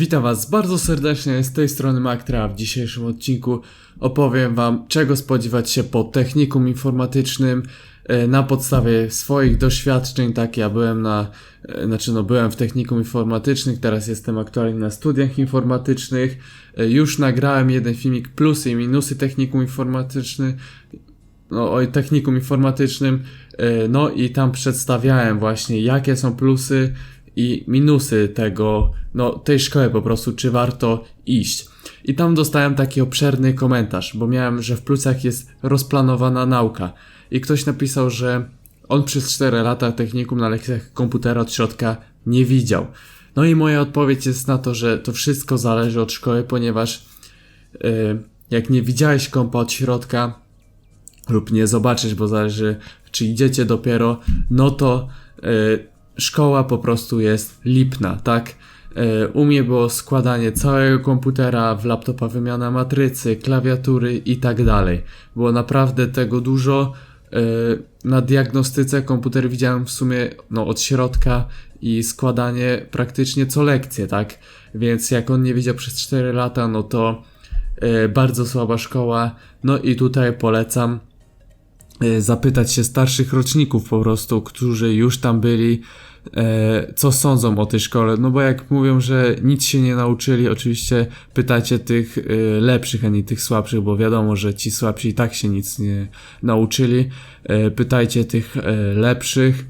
Witam Was bardzo serdecznie, z tej strony Maktra. W dzisiejszym odcinku opowiem Wam, czego spodziewać się po technikum informatycznym e, na podstawie swoich doświadczeń. Tak, ja byłem na, e, znaczy no byłem w technikum informatycznych, teraz jestem aktualnie na studiach informatycznych. E, Już nagrałem jeden filmik plusy i minusy technikum informatycznych, no, o technikum informatycznym, no i tam przedstawiałem właśnie, jakie są plusy i minusy tego, no, tej szkoły po prostu, czy warto iść. I tam dostałem taki obszerny komentarz, bo miałem, że w plusach jest rozplanowana nauka. I ktoś napisał, że on przez 4 lata technikum na lekcjach komputera od środka nie widział. No i moja odpowiedź jest na to, że to wszystko zależy od szkoły, ponieważ yy, jak nie widziałeś kompa od środka, lub nie zobaczysz, bo zależy, czy idziecie dopiero, no to y, szkoła po prostu jest lipna, tak? Y, u mnie było składanie całego komputera, w laptopa wymiana matrycy, klawiatury i tak dalej. Było naprawdę tego dużo. Y, na diagnostyce komputer widziałem w sumie no, od środka i składanie praktycznie co lekcję, tak? Więc jak on nie widział przez 4 lata, no to y, bardzo słaba szkoła. No i tutaj polecam e, zapytać się starszych roczników po prostu, którzy już tam byli, e, co sądzą o tej szkole. No bo jak mówią, że nic się nie nauczyli, oczywiście pytajcie tych e, lepszych, a nie tych słabszych, bo wiadomo, że ci słabsi i tak się nic nie nauczyli. Pytajcie tych lepszych.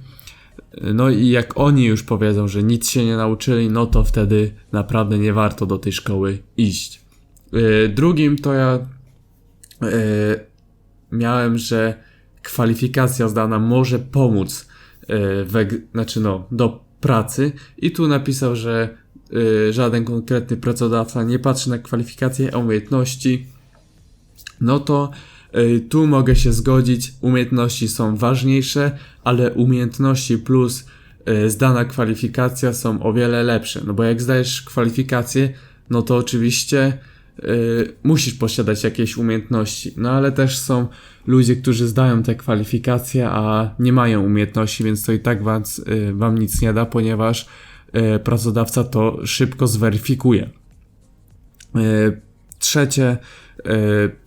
No i jak oni już powiedzą, że nic się nie nauczyli, no to wtedy naprawdę nie warto do tej szkoły iść. Drugim to ja miałem, że kwalifikacja zdana może pomóc e, we, znaczy no, do pracy. I tu napisał, że e, żaden konkretny pracodawca nie patrzy na kwalifikacje, a umiejętności, no to e, tu mogę się zgodzić, umiejętności są ważniejsze, ale umiejętności plus zdana kwalifikacja są o wiele lepsze, no bo jak zdajesz kwalifikację, no to oczywiście y, musisz posiadać jakieś umiejętności. No ale też są ludzie, którzy zdają te kwalifikacje, a nie mają umiejętności, więc to i tak was, y, wam nic nie da, ponieważ y, pracodawca to szybko zweryfikuje. Trzecie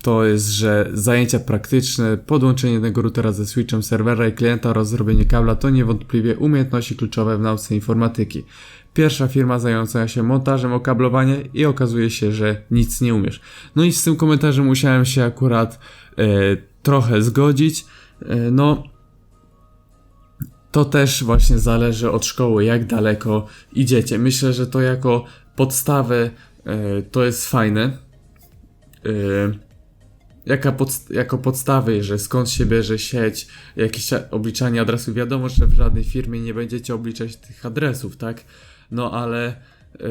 to jest, że zajęcia praktyczne, podłączenie jednego routera ze switchem serwera i klienta oraz zrobienie kabla to niewątpliwie umiejętności kluczowe w nauce informatyki. Pierwsza firma zajmująca się montażem okablowania i okazuje się, że nic nie umiesz. No i z tym komentarzem musiałem się akurat e, trochę zgodzić. E, no, to też właśnie zależy od szkoły, jak daleko idziecie. Myślę, że to jako podstawę e, to jest fajne. E, jaka podst- jako podstawy, że skąd się bierze sieć, jakieś obliczanie adresów. Wiadomo, że w żadnej firmie nie będziecie obliczać tych adresów, tak? No ale yy,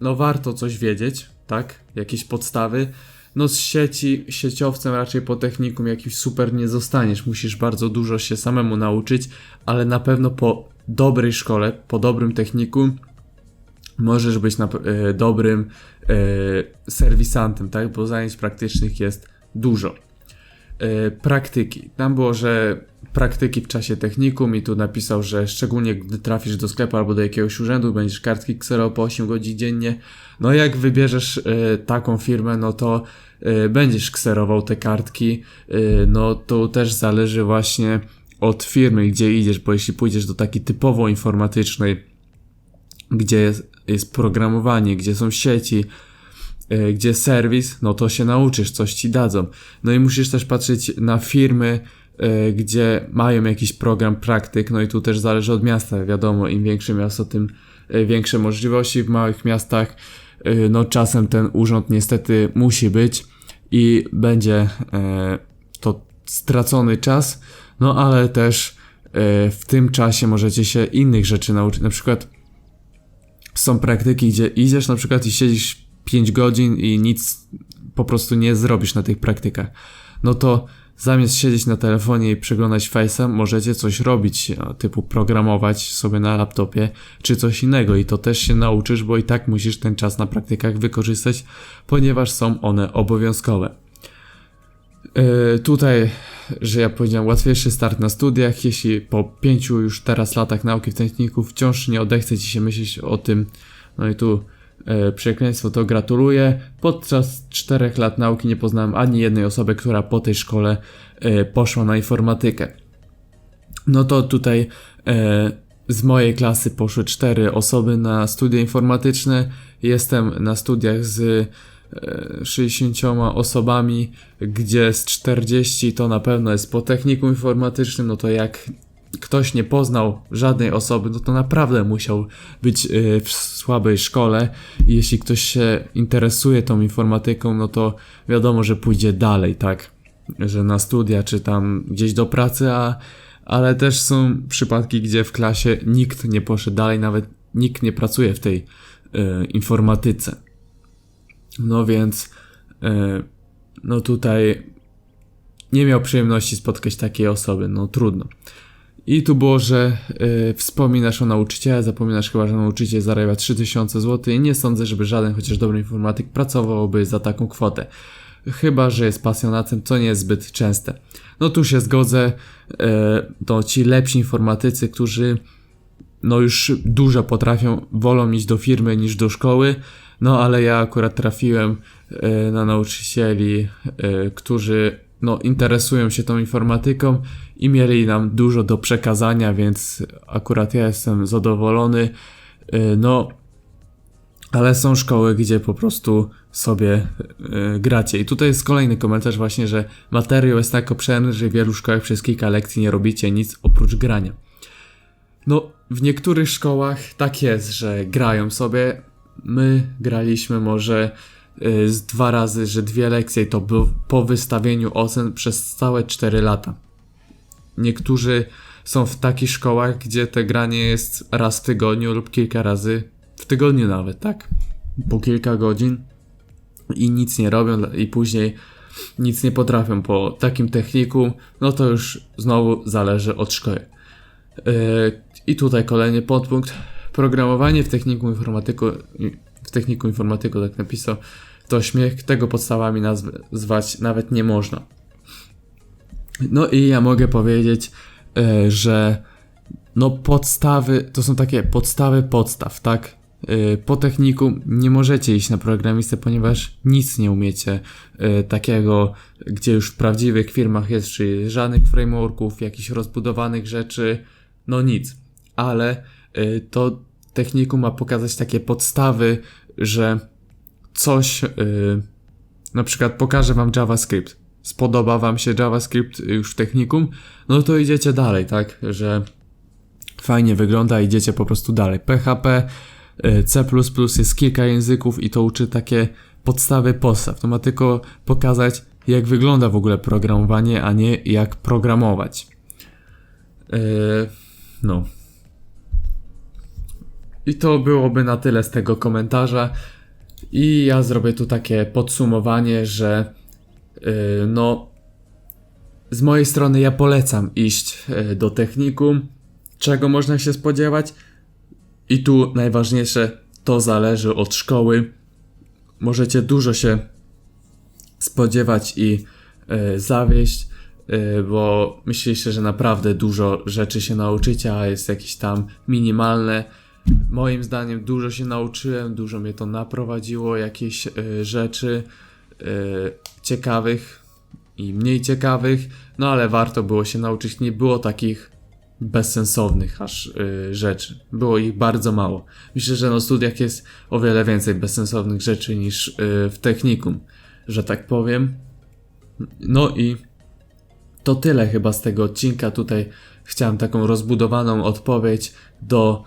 no warto coś wiedzieć, tak? Jakieś podstawy. No z sieci, sieciowcem raczej po technikum jakimś super nie zostaniesz. Musisz bardzo dużo się samemu nauczyć, ale na pewno po dobrej szkole, po dobrym technikum możesz być na, e, dobrym e, serwisantem, tak? Bo zajęć praktycznych jest dużo. E, praktyki. Tam było, że praktyki w czasie technikum i tu napisał, że szczególnie gdy trafisz do sklepu albo do jakiegoś urzędu, będziesz kartki ksero po 8 godzin dziennie. No jak wybierzesz taką firmę, no to będziesz kserował te kartki. No to też zależy właśnie od firmy, gdzie idziesz, bo jeśli pójdziesz do takiej typowo informatycznej, gdzie jest, jest programowanie, gdzie są sieci, e, gdzie serwis, no to się nauczysz, coś ci dadzą. No i musisz też patrzeć na firmy, e, gdzie mają jakiś program praktyk, no i tu też zależy od miasta, wiadomo, im większe miasto, tym e, większe możliwości. W małych miastach, no czasem ten urząd niestety musi być i będzie to stracony czas, no ale też w tym czasie możecie się innych rzeczy nauczyć, na przykład są praktyki, gdzie idziesz na przykład i siedzisz 5 godzin i nic po prostu nie zrobisz na tych praktykach. No to zamiast siedzieć na telefonie i przeglądać Face'a, możecie coś robić, typu programować sobie na laptopie, czy coś innego i to też się nauczysz, bo i tak musisz ten czas na praktykach wykorzystać, ponieważ są one obowiązkowe. Yy, tutaj, że ja powiedziałem, łatwiejszy start na studiach, jeśli po pięciu już teraz latach nauki w techniku wciąż nie odechce ci się myśleć o tym, no i tu e, przekleństwo, to gratuluję. Podczas czterech lat nauki nie poznałem ani jednej osoby, która po tej szkole e, poszła na informatykę. No to tutaj z mojej klasy poszły cztery osoby na studia informatyczne. Jestem na studiach z 60 osobami, gdzie z 40 to na pewno jest po technikum informatycznym, no to jak ktoś nie poznał żadnej osoby, no to naprawdę musiał być e, w słabej szkole. Jeśli ktoś się interesuje tą informatyką, no to wiadomo, że pójdzie dalej, tak? Że na studia, czy tam gdzieś do pracy, a ale też są przypadki, gdzie w klasie nikt nie poszedł dalej, nawet nikt nie pracuje w tej e, informatyce. No więc, e, no tutaj nie miał przyjemności spotkać takiej osoby, no trudno. I tu było, że y, wspominasz o nauczyciela, zapominasz chyba, że nauczyciel zarabia 3000 zł i nie sądzę, żeby żaden chociaż dobry informatyk pracowałby za taką kwotę. Chyba, że jest pasjonatem, co nie jest zbyt częste. No tu się zgodzę, y, to ci lepsi informatycy, którzy no już dużo potrafią, wolą iść do firmy niż do szkoły, no ale ja akurat trafiłem y, na nauczycieli, y, którzy no, interesują się tą informatyką i mieli nam dużo do przekazania, więc akurat ja jestem zadowolony. Y, No, ale są szkoły, gdzie po prostu sobie gracie. I tutaj jest kolejny komentarz właśnie, że materiał jest tak obszerny, że w wielu szkołach przez kilka lekcji nie robicie nic oprócz grania. No, w niektórych szkołach tak jest, że grają sobie. My graliśmy może y, z dwa razy, że dwie lekcje i to po wystawieniu ocen przez całe 4 lata. Niektórzy są w takich szkołach, gdzie te granie jest raz w tygodniu lub kilka razy w tygodniu nawet, tak? Po kilka godzin i nic nie robią i później nic nie potrafią po takim techniku, no to już znowu zależy od szkoły. Yy, I tutaj kolejny podpunkt. Programowanie w techniku informatyku, w techniku informatyku, tak napisał, to śmiech, tego podstawami nazwać nawet nie można. No i ja mogę powiedzieć, e, że no podstawy, to są takie podstawy podstaw, tak? E, Po techniku nie możecie iść na programistę, ponieważ nic nie umiecie e, takiego, gdzie już w prawdziwych firmach jest, czyli żadnych frameworków, jakichś rozbudowanych rzeczy, no nic. Ale e, to techniku ma pokazać takie podstawy, że coś, e, na przykład pokażę wam JavaScript. Spodoba wam się JavaScript już w technikum, no to idziecie dalej, tak? Że fajnie wygląda, idziecie po prostu dalej. PHP, y, C++ jest kilka języków i to uczy takie podstawy podstaw. To ma tylko pokazać, jak wygląda w ogóle programowanie, a nie jak programować. Yy, no. I to byłoby na tyle z tego komentarza. I ja zrobię tu takie podsumowanie, że yy, no z mojej strony ja polecam iść yy, do technikum. Czego można się spodziewać? I tu najważniejsze to zależy od szkoły. Możecie dużo się spodziewać i yy, zawieść, yy, bo myślicie, że naprawdę dużo rzeczy się nauczycie, a jest jakieś tam minimalne. Moim zdaniem dużo się nauczyłem, dużo mnie to naprowadziło, jakieś y, rzeczy y, ciekawych i mniej ciekawych, no ale warto było się nauczyć. Nie było takich bezsensownych aż y, rzeczy. Było ich bardzo mało. Myślę, że na studiach jest o wiele więcej bezsensownych rzeczy niż w technikum, że tak powiem. No i to tyle chyba z tego odcinka. Tutaj chciałem taką rozbudowaną odpowiedź do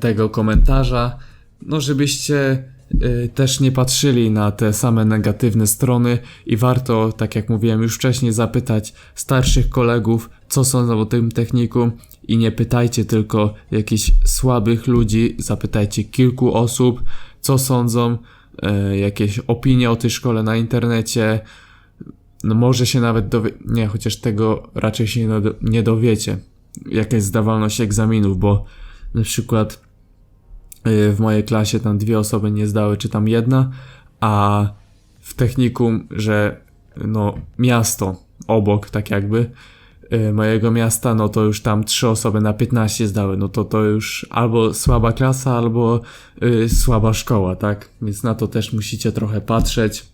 tego komentarza. No, żebyście e, też nie patrzyli na te same negatywne strony i warto, tak jak mówiłem już wcześniej, zapytać starszych kolegów, co sądzą o tym technikum i nie pytajcie tylko jakichś słabych ludzi, zapytajcie kilku osób, co sądzą, e, jakieś opinie o tej szkole na internecie, no może się nawet dowie... Nie, chociaż tego raczej się nie dowiecie. Jaka jest zdawalność egzaminów, bo na przykład yy, w mojej klasie tam dwie osoby nie zdały, czy tam jedna, a w technikum, że no miasto obok, tak jakby, y, mojego miasta, no to już tam 3 osoby na 15 zdały, no to to już albo słaba klasa, albo y, słaba szkoła, tak? Więc na to też musicie trochę patrzeć.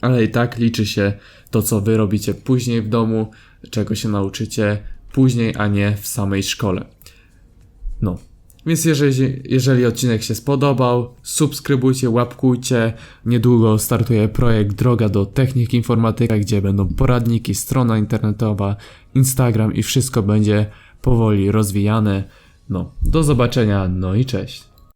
Ale i tak liczy się to, co wy robicie później w domu, czego się nauczycie później, a nie w samej szkole. No. Więc jeżeli, jeżeli odcinek się spodobał, subskrybujcie, łapkujcie. Niedługo startuje projekt Droga do Technik Informatyka, gdzie będą poradniki, strona internetowa, Instagram i wszystko będzie powoli rozwijane. No, do zobaczenia, no i cześć.